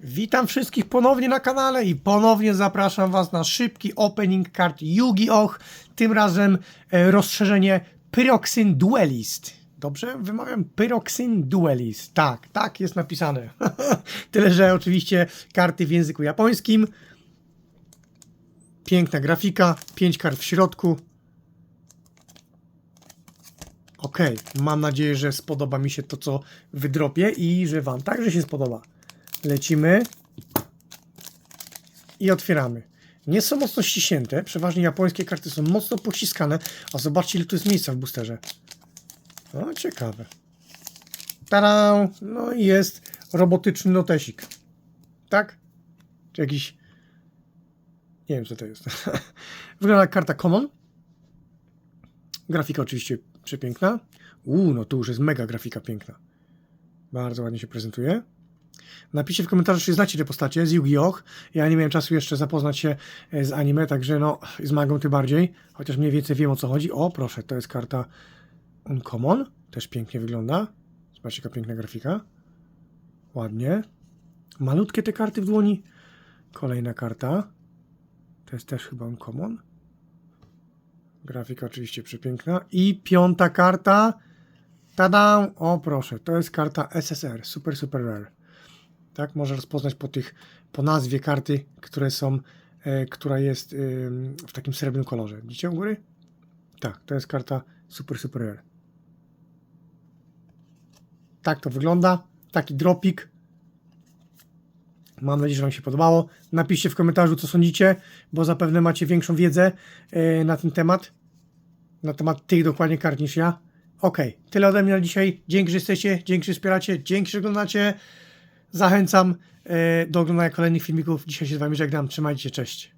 Witam wszystkich ponownie na kanale i ponownie zapraszam Was na szybki opening kart Yu-Gi-Oh! Tym razem e, rozszerzenie Pyroxyn Duelist. Dobrze wymawiam? Pyroxyn Duelist. Tak, tak jest napisane. Tyle, że oczywiście karty w języku japońskim. Piękna grafika, pięć kart w środku. Okej, mam nadzieję, że spodoba mi się to, co wydropię i że Wam także się spodoba. Lecimy i otwieramy. Nie są mocno ściśnięte, przeważnie japońskie karty są mocno pociskane, a zobaczcie ile tu jest miejsca w boosterze. O, ciekawe. Tada! No i jest robotyczny notesik. Tak? Czy jakiś... Nie wiem co to jest. Wygląda jak karta common. Grafika oczywiście przepiękna. Uuu, no tu już jest mega grafika piękna. Bardzo ładnie się prezentuje. Napiszcie w komentarzu, czy znacie te postacie z Yu-Gi-Oh! Ja nie miałem czasu jeszcze zapoznać się e, z anime, także no, z mangą tym bardziej. Chociaż mniej więcej wiem o co chodzi. O, proszę, to jest karta Uncommon. Też pięknie wygląda. Zobaczcie, jaka piękna grafika. Ładnie. Malutkie te karty w dłoni. Kolejna karta. To jest też chyba Uncommon. Grafika oczywiście przepiękna. I piąta karta. Tada! O proszę, to jest karta SSR, Super Super Rare. Tak, można rozpoznać po tych, po nazwie karty, które są, e, która jest ym, w takim srebrnym kolorze. Widzicie u góry? Tak, to jest karta Super Super Rare. Tak to wygląda. Taki dropik. Mam nadzieję, że Wam się podobało. Napiszcie w komentarzu, co sądzicie, bo zapewne macie większą wiedzę e, na ten temat. Na temat tych dokładnie kart niż ja. Okej, tyle ode mnie na dzisiaj. Dzięki, że jesteście, dzięki, że wspieracie, dzięki, że oglądacie. Zachęcam e, do oglądania kolejnych filmików. Dzisiaj się z Wami żegnam. Trzymajcie się, cześć.